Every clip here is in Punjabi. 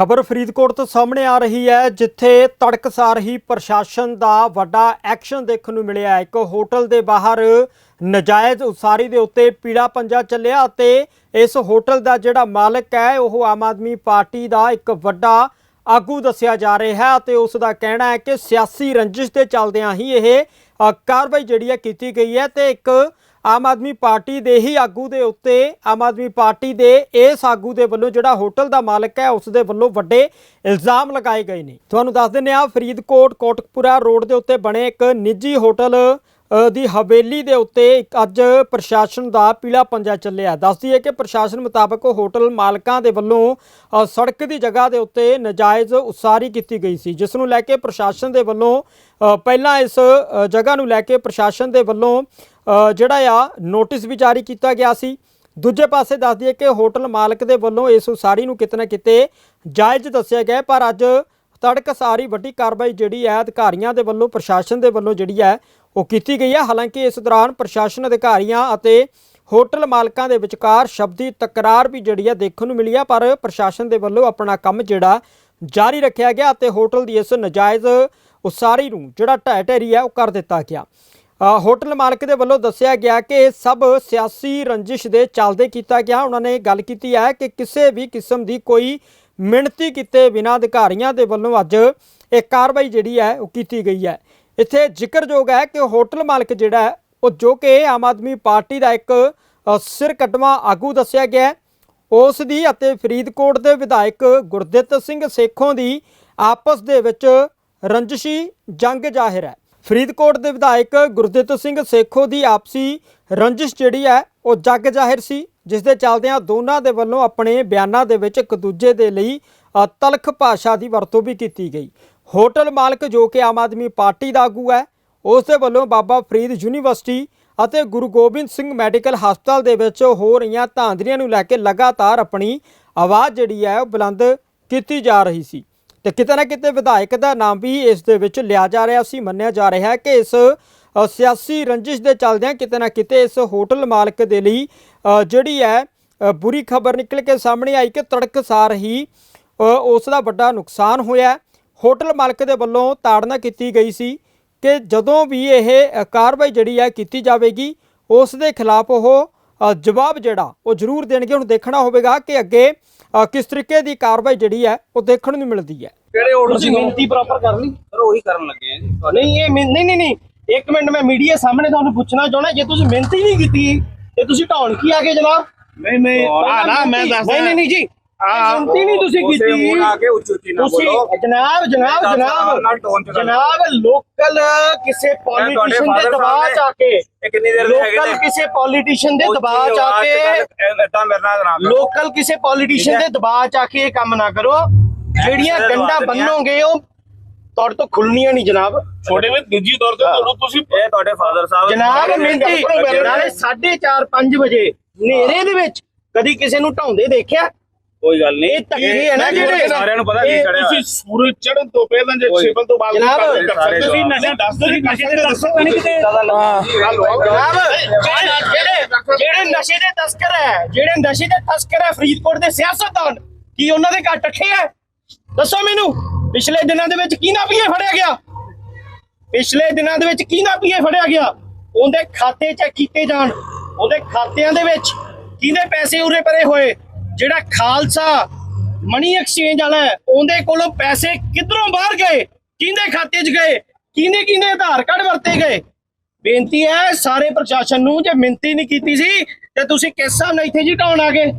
ਖਬਰ ਫਰੀਦਕੋਟ ਤੋਂ ਸਾਹਮਣੇ ਆ ਰਹੀ ਹੈ ਜਿੱਥੇ ਤੜਕਸਾਰ ਹੀ ਪ੍ਰਸ਼ਾਸਨ ਦਾ ਵੱਡਾ ਐਕਸ਼ਨ ਦੇਖਣ ਨੂੰ ਮਿਲਿਆ ਇੱਕ ਹੋਟਲ ਦੇ ਬਾਹਰ ਨਜਾਇਜ਼ ਉਸਾਰੀ ਦੇ ਉੱਤੇ ਪੀੜਾ ਪੰਜਾ ਚੱਲਿਆ ਅਤੇ ਇਸ ਹੋਟਲ ਦਾ ਜਿਹੜਾ ਮਾਲਕ ਹੈ ਉਹ ਆਮ ਆਦਮੀ ਪਾਰਟੀ ਦਾ ਇੱਕ ਵੱਡਾ ਆਗੂ ਦੱਸਿਆ ਜਾ ਰਿਹਾ ਹੈ ਅਤੇ ਉਸ ਦਾ ਕਹਿਣਾ ਹੈ ਕਿ ਸਿਆਸੀ ਰੰਜਿਸ਼ ਦੇ ਚੱਲਦਿਆਂ ਹੀ ਇਹ ਅ, ਕਾਰਵਾਈ ਜਿਹੜੀ ਹੈ ਕੀਤੀ ਗਈ ਹੈ ਤੇ ਇੱਕ ਆਮ ਆਦਮੀ ਪਾਰਟੀ ਦੇ ਹੀ ਆਗੂ ਦੇ ਉੱਤੇ, ਆਮ ਆਦਮੀ ਪਾਰਟੀ ਦੇ ਇਸ ਆਗੂ ਦੇ ਵੱਲੋਂ ਜਿਹੜਾ ਹੋਟਲ ਦਾ ਮਾਲਕ ਹੈ, ਉਸ ਦੇ ਵੱਲੋਂ ਵੱਡੇ ਇਲਜ਼ਾਮ ਲਗਾਏ ਗਏ ਨੇ। ਤੁਹਾਨੂੰ ਦੱਸ ਦਿੰਦੇ ਆ ਫਰੀਦਕੋਟ, ਕੋਟਕਪੂਰਾ ਰੋਡ ਦੇ ਉੱਤੇ ਬਣੇ ਇੱਕ ਨਿੱਜੀ ਹੋਟਲ ਦੀ ਹਵੇਲੀ ਦੇ ਉੱਤੇ ਇੱਕ ਅੱਜ ਪ੍ਰਸ਼ਾਸਨ ਦਾ ਪੀਲਾ ਪੰਜਾ ਚੱਲਿਆ। ਦੱਸਦੀ ਹੈ ਕਿ ਪ੍ਰਸ਼ਾਸਨ ਮੁਤਾਬਕ ਹੋਟਲ ਮਾਲਕਾਂ ਦੇ ਵੱਲੋਂ ਸੜਕ ਦੀ ਜਗ੍ਹਾ ਦੇ ਉੱਤੇ ਨਜਾਇਜ਼ ਉਸਾਰੀ ਕੀਤੀ ਗਈ ਸੀ, ਜਿਸ ਨੂੰ ਲੈ ਕੇ ਪ੍ਰਸ਼ਾਸਨ ਦੇ ਵੱਲੋਂ ਪਹਿਲਾਂ ਇਸ ਜਗ੍ਹਾ ਨੂੰ ਲੈ ਕੇ ਪ੍ਰਸ਼ਾਸਨ ਦੇ ਵੱਲੋਂ ਜਿਹੜਾ ਆ, ਨੋਟਿਸ ਵੀ ਜਾਰੀ ਕੀਤਾ ਗਿਆ ਸੀ। ਦੂਜੇ ਪਾਸੇ ਦੱਸ ਦਈਏ ਕਿ ਹੋਟਲ ਮਾਲਕ ਦੇ ਵੱਲੋਂ ਇਸ ਉਸਾਰੀ ਨੂੰ ਕਿਤੇ ਨਾ ਕਿਤੇ ਜਾਇਜ਼ ਦੱਸਿਆ ਗਿਆ ਪਰ ਅੱਜ ਤੜਕਸਾਰੀ ਵੱਡੀ ਕਾਰਵਾਈ ਜਿਹੜੀ ਹੈ ਅਧਿਕਾਰੀਆਂ ਦੇ ਵੱਲੋਂ, ਪ੍ਰਸ਼ਾਸਨ ਦੇ ਵੱਲੋਂ ਜਿਹੜੀ ਹੈ, ਉਹ ਕੀਤੀ ਗਈ ਹੈ। ਹਾਲਾਂਕਿ ਇਸ ਦੌਰਾਨ ਪ੍ਰਸ਼ਾਸਨ ਅਧਿਕਾਰੀਆਂ ਅਤੇ ਹੋਟਲ ਮਾਲਕਾਂ ਦੇ ਵਿਚਕਾਰ ਸ਼ਬਦੀ ਤਕਰਾਰ ਵੀ ਜਿਹੜੀ ਹੈ ਦੇਖਣ ਨੂੰ ਮਿਲੀ ਹੈ, ਪਰ ਪ੍ਰਸ਼ਾਸਨ ਦੇ ਵੱਲੋਂ ਆਪਣਾ ਕੰਮ ਜਿਹੜਾ ਜਾਰੀ ਰੱਖਿਆ ਗਿਆ ਅਤੇ ਹੋਟਲ ਦੀ ਇਸ ਨਜਾਇਜ਼ ਉਸਾਰੀ ਨੂੰ ਜਿਹੜਾ ਢਹਿ ਢੇਰੀ ਹੈ, ਉਹ ਕਰ ਦਿੱਤਾ ਗਿਆ। ਹੋਟਲ ਮਾਲਕ ਦੇ ਵੱਲੋਂ ਦੱਸਿਆ ਗਿਆ ਕਿ ਇਹ ਸਭ ਸਿਆਸੀ ਰੰਜਿਸ਼ ਦੇ ਚੱਲਦੇ ਕੀਤਾ ਗਿਆ। ਉਹਨਾਂ ਨੇ ਗੱਲ ਕੀਤੀ ਹੈ ਕਿ ਕਿਸੇ ਵੀ ਕਿਸਮ ਦੀ ਕੋਈ ਮਿਹਨਤੀ ਕੀਤੇ ਬਿਨਾਂ ਅਧਿਕਾਰੀਆਂ ਦੇ ਵੱਲੋਂ ਅੱਜ ਇਹ ਕਾਰਵਾਈ ਜਿਹੜੀ ਹੈ ਉਹ ਕੀਤੀ ਗਈ ਹੈ। ਇੱਥੇ ਜ਼ਿਕਰਯੋਗ ਹੈ ਕਿ ਹੋਟਲ ਮਾਲਕ ਜਿਹੜਾ ਹੈ, ਉਹ ਜੋ ਕਿ ਆਮ ਆਦਮੀ ਪਾਰਟੀ ਦਾ ਇੱਕ ਸਿਰ ਕੱਟਵਾਂ ਆਗੂ ਦੱਸਿਆ ਗਿਆ ਉਸ ਦੀ ਅਤੇ ਫਰੀਦਕੋਟ ਦੇ ਵਿਧਾਇਕ ਗੁਰਦਿੱਤ ਸਿੰਘ ਸੇਖੋਂ ਦੀ ਆਪਸ ਦੇ ਵਿੱਚ ਰੰਜਸ਼ੀ ਜੰਗ ਜ਼ਾਹਿਰ ਹੈ। ਫਰੀਦਕੋਟ ਦੇ ਵਿਧਾਇਕ ਗੁਰਦਿੱਤ ਸਿੰਘ ਸੇਖੋਂ ਦੀ ਆਪਸੀ ਰੰਜਿਸ਼ ਜਿਹੜੀ ਹੈ, ਉਹ ਜੱਗ ਜ਼ਾਹਿਰ ਸੀ। ਜਿਸ ਦੇ ਚੱਲਦਿਆਂ ਦੋਨਾਂ ਦੇ ਵੱਲੋਂ ਆਪਣੇ ਬਿਆਨਾਂ ਦੇ ਵਿੱਚ ਇੱਕ ਦੂਜੇ ਦੇ ਲਈ ਤਲਖ ਭਾਸ਼ਾ ਦੀ ਵਰਤੋਂ ਵੀ ਕੀਤੀ ਗਈ। ਹੋਟਲ ਮਾਲਕ ਜੋ ਕਿ ਆਮ ਆਦਮੀ ਪਾਰਟੀ ਦਾ ਆਗੂ ਹੈ, ਉਸ ਦੇ ਵੱਲੋਂ ਬਾਬਾ ਫਰੀਦ ਯੂਨੀਵਰਸਿਟੀ ਅਤੇ ਗੁਰੂ ਗੋਬਿੰਦ ਸਿੰਘ ਮੈਡੀਕਲ ਹਸਪਤਾਲ ਦੇ ਵਿੱਚ ਹੋ ਰਹੀਆਂ ਧਾਂਦਲੀਆਂ ਨੂੰ ਲੈ ਕੇ ਲਗਾਤਾਰ ਆਪਣੀ ਆਵਾਜ਼ ਜਿਹੜੀ ਹੈ, ਉਹ ਬੁਲੰਦ ਕੀਤੀ ਜਾ ਰਹੀ ਸੀ। ਤੇ ਕਿਤੇ ਨਾ ਕਿਤੇ ਵਿਧਾਇਕ ਦਾ ਨਾਮ ਵੀ ਇਸ ਦੇ ਵਿੱਚ ਲਿਆ ਜਾ ਰਿਹਾ ਸੀ, ਮੰਨਿਆ ਜਾ ਰਿਹਾ ਹੈ ਕਿ ਇਸ ਸਿਆਸੀ ਰੰਜਿਸ਼ ਦੇ ਚੱਲਦਿਆਂ ਕਿਤੇ ਨਾ ਕਿਤੇ ਇਸ ਹੋਟਲ ਮਾਲਕ ਦੇ ਲਈ ਜਿਹੜੀ ਹੈ ਬੁਰੀ ਖਬਰ ਨਿਕਲ ਕੇ ਸਾਹਮਣੇ ਆਈ ਕਿ ਤੜਕਸਾਰ ਹੀ ਉਸ ਦਾ ਵੱਡਾ ਨੁਕਸਾਨ ਹੋਇਆ ਹੈ। ਹੋਟਲ ਮਾਲਕ ਦੇ ਵੱਲੋਂ ਤਾੜਨਾ ਕੀਤੀ ਗਈ ਸੀ ਕਿ ਜਦੋਂ ਵੀ ਇਹ ਕਾਰਵਾਈ ਜਿਹੜੀ ਹੈ ਕੀਤੀ ਜਾਵੇਗੀ ਉਸ ਦੇ ਖਿਲਾਫ ਉਹ ਜਵਾਬ ਜਿਹੜਾ ਉਹ ਜ਼ਰੂਰ ਦੇਣਗੇ। ਹੁਣ ਦੇਖਣਾ ਹੋਵੇਗਾ ਕਿ ਅੱਗੇ ਕਿਸ ਤਰੀਕੇ ਦੀ ਕਾਰਵਾਈ ਜਿਹੜੀ ਹੈ ਉਹ ਦੇਖਣ ਨੂੰ ਮਿਲਦੀ ਹੈ। ਕਿਹੜੇ ਆਰਡਰ ਤੁਸੀਂ ਮਿਹਨਤੀ ਪ੍ਰੋਪਰ ਕਰ ਲਈ। ਸਰ ਉਹੀ ਕਰਨ ਲੱਗੇ ਆ ਜੀ। ਨਹੀਂ ਇਹ ਨਹੀਂ ਨਹੀਂ ਨਹੀਂ। ਇੱਕ ਮਿੰਟ ਮੈਂ ਮੀਡੀਆ ਸਾਹਮਣੇ ਤੁਹਾਨੂੰ ਪੁੱਛਣਾ ਚਾਹੁੰਦਾ ਜੇ ਤੁਸੀਂ ਮਿਹਨਤ ਨਹੀਂ ਕੀਤੀ ਤੇ ਤੁਸੀਂ ਢਾਉਣ ਕੀ ਆ ਗਏ ਜਨਾਬ? ਨਹੀਂ ਨਹੀਂ ਆ ਨਾ ਮੈਂ ਦੱਸਦਾ ਨਹੀਂ ਨਹੀਂ ਜੀ ਹੀ ਨਹੀਂ ਤੁਸੀਂ ਕੀਤੀ। ਕੇ ਤੁਸੀਂ ਬੋਲੋ। ਜਨਾਬ ਜਨਾਬ ਜਨਾਬ ਜਨਾਬ ਲੋਕਲ ਕਿਸੇ ਪੋਲੀਟੀਸ਼ੀਅਨ ਦੇ ਦਬਾਅ ਚ ਆ ਕੇ ਇਹ ਕਿੰਨੀ ਦੇਰ ਦੇ ਹੈਗੇ ਲੋਕਲ ਕਿਸੇ ਪੋਲੀਟੀਸ਼ੀਅਨ ਦੇ ਦਬਾਅ ਚ ਆ ਕੇ ਇਦਾਂ ਮੇਰੇ ਨਾਲ ਨਾ। ਲੋਕਲ ਕਿਸੇ ਪੋਲੀਟੀਸ਼ੀਅਨ ਦੇ। ਦਬਾਅ ਚ ਆ ਕੇ ਇਹ ਕੰਮ ਨਾ ਕਰੋ। ਜਿਹੜੀਆਂ ਗੰਡਾ। ਬੰਨੋਗੇ ਉਹ ਤੁਹਾਡੇ ਤੋਂ ਖੁੱਲਣੀਆਂ ਨਹੀਂ ਜਨਾਬ। ਛੋਟੇ ਵਿੱਚ ਨਿੱਜੀ ਤੌਰ ਤੇ ਤੁਹਾਨੂੰ ਤੁਸੀਂ ਇਹ ਤੁਹਾਡੇ ਫਾਦਰ ਸਾਹਿਬ ਜਨਾਬ ਜਿਹੜੇ- ਨਾਲੇ 4:30 5 ਵਜੇ ਹਨੇਰੇ ਦੇ ਵਿੱਚ ਕਦੀ ਕਿਸੇ ਨੂੰ ਢਾਉਂਦੇ ਦੇਖਿਆ? ਕੋਈ ਗੱਲ ਨਹੀਂ। ਇਹ ਧੱਕੇ ਹੈ ਨਾ ਜਿਹੜੇ? ਸਾਰਿਆਂ ਨੂੰ ਪਤਾ ਕੀ ਇਹ ਚੜਿਆ ਤੁਸੀਂ ਸੂਰਜ ਚੜ੍ਹਨ ਤੋਂ ਪਹਿਲਾਂ ਜੇ। ਛੇਪਲ ਤੋਂ ਬਾਅਦ ਜਨਾਬ, ਕੰਮ ਕਰ ਸਕਦੇ ਤੁਸੀਂ ਨਸ਼ਾ ਦੱਸ। ਦੋ ਜੀ ਨਸ਼ੇ? ਦੇ ਦੱਸੋ ਨਹੀਂ ਕਿਤੇ ਜਨਾਬ ਜਿਹੜੇ ਜਿਹੜੇ- ਜਿਹੜੇ ਨਸ਼ੇ ਦੇ ਤਸਕਰ ਹੈ ਜਿਹੜੇ ਨਸ਼ੇ ਦੇ ਤਸਕਰ ਹੈ ਫਰੀਦਕੋਟ ਦੇ ਸਿਆਸਤਦਾਨ ਕੀ ਉਹਨਾਂ ਦੇ ਘਰ ਟੱਠੇ ਹੈ? ਦੱਸੋ ਮੈਨੂੰ, ਪਿਛਲੇ ਦਿਨਾਂ ਦੇ ਵਿੱਚ ਕੀ ਪੀਏ ਫੜਿਆ ਗਿਆ? ਪਿਛਲੇ ਦਿਨਾਂ ਦੇ ਵਿੱਚ ਕੀ ਪੀਏ ਫੜਿਆ ਗਿਆ? ਉਹਦੇ ਖਾਤੇ ਚੈੱਕ ਕੀਤੇ ਜਾਣ। ਉਹਦੇ ਖਾਤਿਆਂ ਦੇ ਵਿੱਚ ਕਿਹਦੇ ਪੈਸੇ ਉਰੇ ਪਰੇ ਹੋਏ? ਜਿਹੜਾ ਖਾਲਸਾ ਮਨੀ ਐਕਸਚੇਂਜ ਵਾਲਾ ਉਹਦੇ ਕੋਲੋਂ ਪੈਸੇ ਕਿੱਧਰੋਂ ਬਾਹਰ ਗਏ? ਕਿਹਦੇ ਖਾਤੇ 'ਚ ਗਏ? ਕਿਹਨੇ ਕਿਹਨੇ ਆਧਾਰ ਕਾਰਡ ਵਰਤੇ ਗਏ? ਬੇਨਤੀ ਹੈ, ਸਾਰੇ ਪ੍ਰਸ਼ਾਸਨ ਨੂੰ ਜੇ ਮਿੰਤੀ ਨਹੀਂ ਕੀਤੀ ਸੀ, ਤੇ ਤੁਸੀਂ ਕਿਸ ਹਿਸਾਬ ਨਾਲ ਇੱਥੇ ਜੀ ਢਾਉਣ ਆ ਗਏ?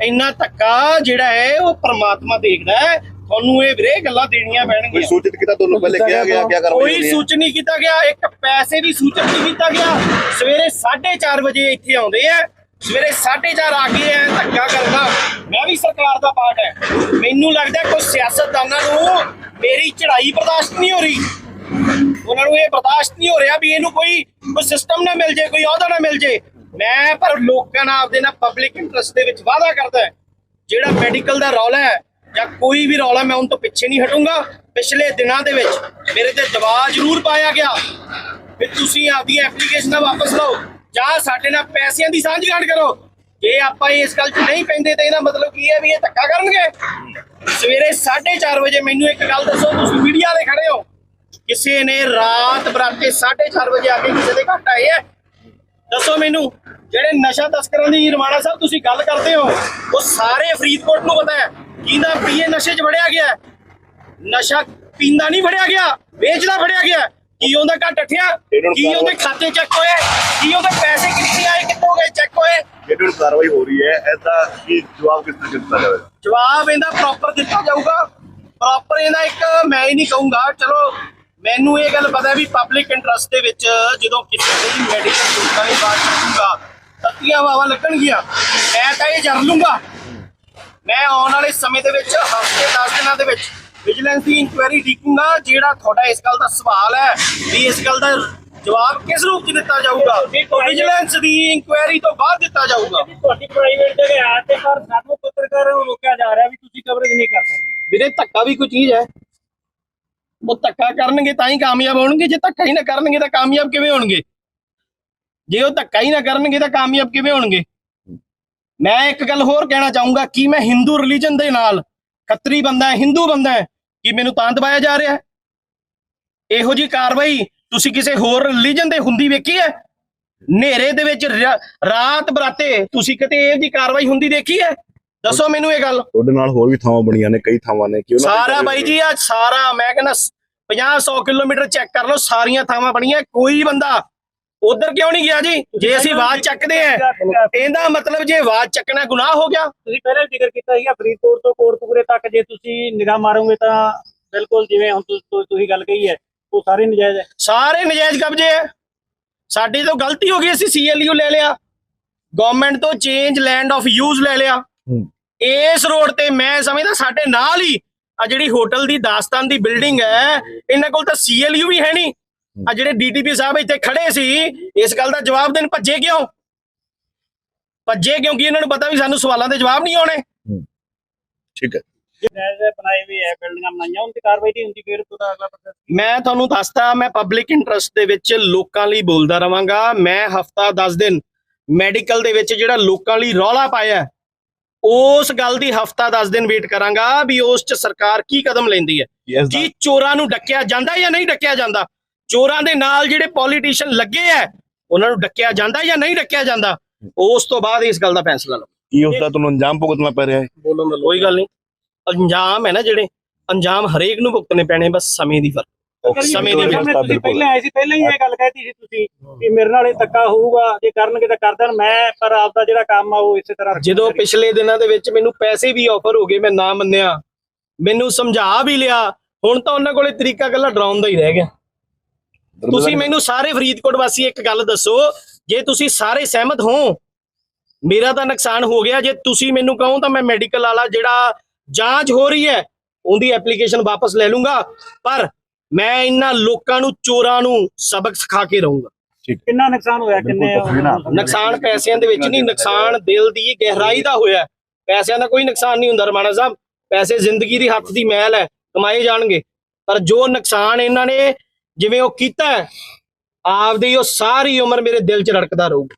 ਇੰਨਾ ਧੱਕਾ ਜਿਹੜਾ ਹੈ ਉਹ ਪ੍ਰਮਾਤਮਾ ਦੇਖਦਾ ਹੈ। ਤੁਹਾਨੂੰ ਇਹ ਵੀਰੇ ਗੱਲਾਂ ਦੇਣੀਆਂ ਕੋਈ ਪੈਣਗੀਆਂ। ਸੂਚਿਤ ਕੀਤਾ ਤੁਹਾਨੂੰ ਪਹਿਲੇ ਕਿਹਾ ਗਿਆ ਕੀ ਕਰਵਾਈ ਕੋਈ ਸੂਚਨ ਨਹੀਂ ਕੀਤਾ ਗਿਆ ਇੱਕ ਪੈਸੇ ਦੀ ਸੂਚਨ ਨਹੀਂ ਕੀਤਾ ਗਿਆ। ਸਵੇਰੇ 4:30 ਵਜੇ ਇੱਥੇ ਆਉਂਦੇ ਆ। ਸਵੇਰੇ 4:30 ਆ ਕੇ ਐ ਧੱਕਾ ਕਰਨਾ ਮੈਂ ਵੀ ਸਰਕਾਰ ਦਾ ਪਾਰਟ ਹੈ। ਮੈਨੂੰ ਲੱਗਦਾ ਕੋਈ ਸਿਆਸਤਦਾਨਾਂ ਨੂੰ ਮੇਰੀ ਚੜ੍ਹਾਈ ਬਰਦਾਸ਼ਤ ਨਹੀਂ ਹੋ ਰਹੀ। ਉਹਨਾਂ ਨੂੰ ਇਹ ਬਰਦਾਸ਼ਤ ਨਹੀਂ ਹੋ ਰਿਹਾ ਵੀ ਇਹਨੂੰ ਕੋਈ ਕੋਈ ਸਿਸਟਮ ਨਾ ਮਿਲ ਜੇ ਕੋਈ ਅਹੁਦਾ ਨਾ ਮਿਲ ਜੇ। ਮੈਂ ਪਰ ਲੋਕਾਂ ਨਾਲ ਆਪਦੇ ਨਾਲ ਪਬਲਿਕ ਇੰਟਰਸਟ ਦੇ ਵਿੱਚ ਵਾਅਦਾ ਕਰਦਾ ਹੈ। ਜਿਹੜਾ ਮੈਡੀਕਲ ਦਾ ਰੌਲਾ ਹੈ ਜਾਂ ਕੋਈ ਵੀ ਰੌਲਾ, ਮੈਂ ਉਹਨਾਂ ਤੋਂ ਪਿੱਛੇ ਨਹੀਂ ਹਟੂੰਗਾ। ਪਿਛਲੇ ਦਿਨਾਂ ਦੇ ਵਿੱਚ ਮੇਰੇ ਤੇ ਦਬਾਅ ਜ਼ਰੂਰ ਪਾਇਆ ਗਿਆ। ਵੀ ਤੁਸੀਂ ਆਪਦੀਆਂ ਐਪਲੀਕੇਸ਼ਨਾਂ ਵਾਪਸ ਲਓ। ਜਾਂ ਸਾਡੇ ਨਾਲ ਪੈਸਿਆਂ ਦੀ ਸਾਂਝ ਸਾਂਝਗਾਂਠ ਕਰੋ। ਜੇ ਆਪਾਂ ਇਸ ਗੱਲ 'ਚ ਨਹੀਂ ਪੈਂਦੇ ਤਾਂ ਇਹਦਾ ਮਤਲਬ ਕੀ ਹੈ ਵੀ ਇਹ ਧੱਕਾ ਕਰਨਗੇ? ਸਵੇਰੇ 4:30 ਵਜੇ ਮੈਨੂੰ ਇੱਕ ਗੱਲ ਦੱਸੋ, ਤੁਸੀਂ ਮੀਡੀਆ ਦੇ ਖੜੇ ਹੋ। ਕਿਸੇ ਨੇ ਰਾਤ ਬਰਾਤੇ 4:30 ਵਜੇ ਆ ਕੇ ਕਿਸੇ ਦੇ ਘੱਟ ਆਏ ਹੈ? ਦੱਸੋ ਮੈਨੂੰ ਜਿਹੜੇ ਨਸ਼ਾ ਤਸਕਰਾਂ ਦੀ ਰਮਾਣਾ ਸਾਹਿਬ ਤੁਸੀਂ ਗੱਲ ਕਰਦੇ ਹੋ ਉਹ ਸਾਰੇ ਫਰੀਦਕੋਟ ਨੂੰ ਪਤਾ ਹੈ। ਕਿਹਦਾ ਪੀਏ ਨਸ਼ੇ 'ਚ ਵੜਿਆ ਗਿਆ। ਨਸ਼ਾ ਪੀਂਦਾ ਨਹੀਂ ਫੜਿਆ ਗਿਆ ਵੇਚਦਾ ਫੜਿਆ ਗਿਆ। ਕੀ ਉਹਦਾ ਘੱਟ ਠਿਆ? ਇਹਨਾਂ ਨੂੰ ਕੀ ਉਹਦੇ ਖਾਤੇ ਚੈੱਕ ਹੋਏ? ਕੀ ਉਹਦੇ ਪੈਸੇ ਕਿੱਥੇ ਆਏ ਕਿੱਥੋਂ ਗਏ ਚੈੱਕ ਹੋਏ? ਜਿਹੜੀ ਕਾਰਵਾਈ ਹੋ ਰਹੀ ਹੈ। ਐਸਾ ਕੀ ਜਵਾਬ ਕਿਸ ਤਰ੍ਹਾਂ ਦਿੱਤਾ ਜਾਵੇ? ਜਵਾਬ ਇਹਦਾ ਪ੍ਰੋਪਰ ਦਿੱਤਾ ਜਾਊਗਾ। ਪ੍ਰੋਪਰ ਇਹਦਾ ਇੱਕ ਮੈਂ ਹੀ ਨਹੀਂ ਕਹੂੰਗਾ। ਚਲੋ ਮੈਨੂੰ ਇਹ ਗੱਲ ਪਤਾ ਹੈ ਵੀ ਪਬਲਿਕ ਇੰਟਰਸਟ ਦੇ ਵਿੱਚ ਜਦੋਂ ਕਿਸੇ ਦੀ ਮੈਡੀਕਲ ਸੁਵਿਧਾ ਦੀ ਬਾਤ ਕਰੂੰਗਾ ਤੱਤੀਆਂ ਵਾਵਾ ਲੱਗਣਗੀਆਂ। ਮੈਂ ਤਾਂ ਇਹ ਜਰ ਲੂੰਗਾ। ਮੈਂ ਆਉਣ ਵਾਲੇ ਸਮੇਂ ਦੇ ਵਿੱਚ ਹਫ਼ਤੇ 10 ਦਿਨਾਂ ਦੇ ਵਿੱਚ ਵਿਜੀਲੈਂਸ ਦੀ ਇਨਕੁਆਇਰੀ ਠੀਕੂੰਗਾ ਜਿਹੜਾ ਤੁਹਾਡਾ ਇਸ ਗੱਲ ਦਾ ਸਵਾਲ ਹੈ ਵੀ ਇਸ ਗੱਲ ਦਾ ਜਵਾਬ ਕਿਸ ਰੂਪ 'ਚ ਦਿੱਤਾ ਜਾਊਗਾ। ਵਿਜੀਲੈਂਸ ਦੀ ਇਨਕੁਆਇਰੀ ਤੋਂ ਬਾਅਦ ਦਿੱਤਾ ਜਾਊਗਾ। ਤੁਹਾਡੀ ਪ੍ਰਾਈਵੇਟ ਜਗ੍ਹਾ ਆ ਤੇ ਪਰ ਸਾਨੂੰ ਪੱਤਰਕਾਰਾਂ ਨੂੰ ਰੋਕਿਆ ਜਾ ਰਿਹਾ ਵੀ ਤੁਸੀਂ ਕਵਰੇਜ ਨਹੀਂ ਕਰ ਸਕਦੇ। ਵੀਰੇ ਧੱਕਾ ਵੀ ਕੋਈ ਚੀਜ਼ ਹੈ। ਉਹ ਧੱਕਾ ਕਰਨਗੇ ਤਾਂ ਹੀ ਕਾਮਯਾਬ ਹੋਣਗੇ, ਜੇ ਧੱਕਾ ਹੀ ਨਾ ਕਰਨਗੇ ਤਾਂ ਕਾਮਯਾਬ ਕਿਵੇਂ ਹੋਣਗੇ? ਜੇ ਉਹ ਧੱਕਾ ਹੀ ਨਾ ਕਰਨਗੇ ਤਾਂ ਕਾਮਯਾਬ ਕਿਵੇਂ ਹੋਣਗੇ? ਮੈਂ ਇੱਕ ਗੱਲ ਹੋਰ ਕਹਿਣਾ ਚਾਹੂੰਗਾ ਕਿ ਮੈਂ ਹਿੰਦੂ ਰਿਲੀਜਨ ਦੇ ਨਾਲ ਖੱਤਰੀ ਬੰਦਾ ਹੈ ਹਿੰਦੂ ਬੰਦਾ ਹੈ, ਕਿ ਮੈਨੂੰ ਤਾਂ ਦਬਾਇਆ ਜਾ ਰਿਹਾ ਹੈ। ਇਹੋ ਜੀ ਕਾਰਵਾਈ ਤੁਸੀਂ ਕਿਸੇ ਹੋਰ ਰਿਲੀਜਨ ਦੇ ਹੁੰਦੀ ਵੇਖੀ ਹੈ? ਹਨੇਰੇ ਦੇ ਵਿੱਚ ਰਾਤ ਬਰਾਤੇ ਤੁਸੀਂ ਕਿਤੇ ਇਹੋ ਜੀ ਕਾਰਵਾਈ ਹੁੰਦੀ ਦੇਖੀ ਹੈ? ਦੱਸੋ ਮੈਨੂੰ ਇਹ ਗੱਲ। ਤੁਹਾਡੇ ਨਾਲ ਹੋਰ ਵੀ ਥਾਵਾਂ ਬਣੀਆਂ ਨੇ ਕਈ ਥਾਵਾਂ ਨੇ ਕਿ ਉਹਨਾਂ ਤੇ ਸਾਰਾ ਬਾਈ ਜੀ ਆ ਸਾਰਾ ਮੈਂ ਕਹਿੰਦਾ 50 100 ਕਿਲੋਮੀਟਰ ਚੈੱਕ ਕਰ ਲਓ ਸਾਰੀਆਂ ਥਾਵਾਂ ਬਣੀਆਂ ਕੋਈ ਬੰਦਾ ਉਧਰ ਕਿਉਂ ਨਹੀਂ ਗਿਆ ਜੀ? ਜੇ ਅਸੀਂ ਆਵਾਜ਼ ਚੱਕਦੇ ਆ ਇਹਦਾ ਮਤਲਬ ਜੇ ਆਵਾਜ਼ ਚੱਕਣਾ ਗੁਨਾਹ ਹੋ ਗਿਆ। ਤੁਸੀਂ ਪਹਿਲੇ ਜ਼ਿਕਰ ਕੀਤਾ ਸੀਗਾ ਫਰੀਦਕੋਟ ਤੋਂ ਕੋਟਕਪੂਰੇ ਤੱਕ ਜੇ ਤੁਸੀਂ ਨਿਗਾਹ ਮਾਰੋਗੇ ਤਾਂ ਬਿਲਕੁਲ ਜਿਵੇਂ ਹੁਣ ਤੁਸ- ਗੱਲ ਕਹੀ ਹੈ ਉਹ ਸਾਰੇ ਨਜਾਇਜ਼ ਹੈ। ਸਾਰੇ ਨਜਾਇਜ਼ ਕਬਜ਼ੇ ਆ ਸਾਡੀ ਤੋਂ ਗਲਤੀ ਹੋ ਗਈ ਅਸੀਂ ਸੀਐਲਯੂ ਲੈ ਲਿਆ। ਗਵਰਨਮੈਂਟ ਤੋਂ ਚੇਂਜ ਲੈਂਡ ਆਫ ਯੂਜ਼ ਲੈ ਲਿਆ। ਇਸ ਰੋਡ ਤੇ ਮੈਂ ਸਮਝਦਾ ਸਾਡੇ ਨਾਲ ਹੀ ਆ ਜਿਹੜੀ ਹੋਟਲ ਦੀ ਦਾਸਤਾਨ ਦੀ ਬਿਲਡਿੰਗ ਹੈ ਇਹਨਾਂ ਕੋਲ ਤਾਂ ਸੀਐਲਯੂ ਵੀ ਹੈ ਨਹੀਂ। ਆ ਜਿਹੜੇ ਡੀਟੀਪੀ ਸਾਹਿਬ ਇੱਥੇ ਖੜੇ ਸੀ ਇਸ ਗੱਲ ਦਾ ਜਵਾਬ ਦੇਣ ਭੱਜੇ ਕਿਉਂ? ਭੱਜੇ ਕਿਉਂਕਿ ਇਹਨਾਂ ਨੂੰ ਪਤਾ ਵੀ ਸਾਨੂੰ ਸਵਾਲਾਂ ਦੇ ਜਵਾਬ ਨਹੀਂ ਆਉਣੇ? ਠੀਕ ਹੈ। ਨਜਾਇਜ਼ ਬਣਾਏ ਹੋਏ ਹੈ ਬਿਲਡਿੰਗਾਂ ਬਣਾਈਆਂ ਉਹਨਾਂ ਤੇ ਕਾਰਵਾਈ ਨਹੀਂ ਹੁੰਦੀ ਫਿਰ ਉਹਦਾ ਅਗਲਾ ਪ੍ਰੋਸੈਸ ਮੈਂ ਤੁਹਾਨੂੰ ਦੱਸਦਾ ਮੈਂ ਪਬਲਿਕ ਇੰਟਰਸਟ ਦੇ ਵਿੱਚ ਲੋਕਾਂ ਲਈ ਬੋਲਦਾ ਰਵਾਂਗਾ। ਮੈਂ ਹਫਤਾ 10 ਦਿਨ ਮੈਡੀਕਲ ਦੇ ਵਿੱਚ ਜਿਹੜਾ ਲੋਕਾਂ ਲਈ ਰੌਲਾ ਪਾਇਆ ਉਸ ਗੱਲ ਦੀ ਹਫਤਾ 10 ਦਿਨ ਵੇਟ ਕਰਾਂਗਾ ਵੀ ਉਸ 'ਚ ਸਰਕਾਰ ਕੀ ਕਦਮ ਲੈਂਦੀ ਹੈ। ਕੀ ਚੋਰਾਂ ਨੂੰ ਡੱਕਿਆ ਜਾਂਦਾ ਜਾਂ ਨਹੀਂ ਡੱਕਿਆ ਜਾਂਦਾ? ਚੋਰਾਂ ਦੇ ਨਾਲ ਜਿਹੜੇ ਪੋਲੀਟੀਸ਼ੀਅਨ ਲੱਗੇ ਆ ਉਹਨਾਂ ਨੂੰ ਡੱਕਿਆ ਜਾਂਦਾ ਜਾਂ ਨਹੀਂ ਡੱਕਿਆ ਜਾਂਦਾ? ਉਸ ਤੋਂ ਬਾਅਦ ਇਸ ਗੱਲ ਦਾ ਫੈਸਲਾ ਲਓ। ਕੀ ਉਸ ਦਾ ਤੁਹਾਨੂੰ ਅੰਜਾਮ ਭੁਗਤਣਾ ਪੈ ਰਿਹਾ ਹੈ? ਬੋਲਣ ਦਾ ਕੋਈ ਗੱਲ ਨਹੀਂ। ਅੰਜਾਮ ਹੈ ਨਾ ਜਿਹੜੇ। ਅੰਜਾਮ ਹਰੇਕ ਨੂੰ ਭੁਗਤਣੇ ਪੈਣੇ ਬਸ ਸਮੇਂ ਦੀ ਫ਼ਰਕ। ਸਮੇਂ ਦੀ ਤੁਸੀਂ ਬਿਲਕੁਲ। ਪਹਿਲਾਂ ਆਏ ਸੀ ਪਹਿਲਾਂ ਹੀ ਇਹ ਗੱਲ ਕਹਿਤੀ ਸੀ ਤੁਸੀਂ ਕਿ ਮੇਰੇ ਨਾਲ ਇਹ ਧੱਕਾ ਹੋਊਗਾ ਜੇ ਕਰਨਗੇ ਤਾਂ ਕਰ ਦੇਣ। ਮੈਂ ਪਰ ਆਪਦਾ ਜਿਹੜਾ ਕੰਮ ਆ ਉਹ ਇਸੇ ਤਰ੍ਹਾਂ ਜਦੋਂ ਪਿਛਲੇ ਦਿਨਾਂ ਦੇ ਵਿੱਚ ਮੈਨੂੰ ਪੈਸੇ ਵੀ ਆਫਰ ਹੋ ਗਏ ਮੈਂ ਨਾ ਮੰਨਿਆ। ਮੈਨੂੰ ਸਮਝਾ ਵੀ ਲਿਆ। ਹੁਣ ਤਾਂ ਉਹਨਾਂ ਕੋਲੇ ਤਰੀਕਾ ਗੱਲਾਂ ਡਰਾਉਣ ਦਾ ਹੀ ਰਹਿ ਗਿਆ। ਤੁਸੀਂ ਮੈਨੂੰ ਸਾਰੇ ਫਰੀਦਕੋਟ ਵਾਸੀ ਇੱਕ ਗੱਲ ਦੱਸੋ ਜੇ ਤੁਸੀਂ ਸਾਰੇ ਸਹਿਮਤ ਹੋ ਮੇਰਾ ਤਾਂ ਨੁਕਸਾਨ ਹੋ ਗਿਆ। ਜੇ ਤੁਸੀਂ ਮੈਨੂੰ ਕਹੋ ਤਾਂ ਮੈਂ ਮੈਡੀਕਲ ਵਾਲਾ ਜਿਹੜਾ ਜਾਂਚ ਹੋ ਰਹੀ ਹੈ ਉਹਦੀ ਐਪਲੀਕੇਸ਼ਨ ਵਾਪਸ ਲੈ ਲੂੰਗਾ। ਪਰ ਮੈਂ ਇਹਨਾਂ ਲੋਕਾਂ ਨੂੰ ਚੋਰਾਂ ਨੂੰ ਸਬਕ ਸਿਖਾ ਕੇ ਰਹੂੰਗਾ। ਕਿੰਨਾ ਨੁਕਸਾਨ ਹੋਇਆ ਕਿੰਨੇ ਨੁਕਸਾਨ? ਪੈਸਿਆਂ ਦੇ ਵਿੱਚ ਨਹੀਂ ਨੁਕਸਾਨ ਦਿਲ ਦੀ ਗਹਿਰਾਈ ਦਾ ਹੋਇਆ। ਹੈ। ਪੈਸਿਆਂ ਦਾ ਕੋਈ ਨੁਕਸਾਨ ਨਹੀਂ ਹੁੰਦਾ ਰਮਾਣਾ ਸਾਹਿਬ। ਪੈਸੇ ਜ਼ਿੰਦਗੀ ਦੀ ਹੱਥ ਦੀ ਮੈਲ ਹੈ ਕਮਾਏ ਜਾਣਗੇ। ਪਰ ਜੋ ਨੁਕਸਾਨ ਇਹਨਾਂ ਨੇ ਜਿਵੇਂ ਉਹ ਕੀਤਾ ਆਪਦੀ ਉਹ ਸਾਰੀ ਉਮਰ ਮੇਰੇ ਦਿਲ 'ਚ ਰੜਕਦਾ ਰਹੂਗਾ।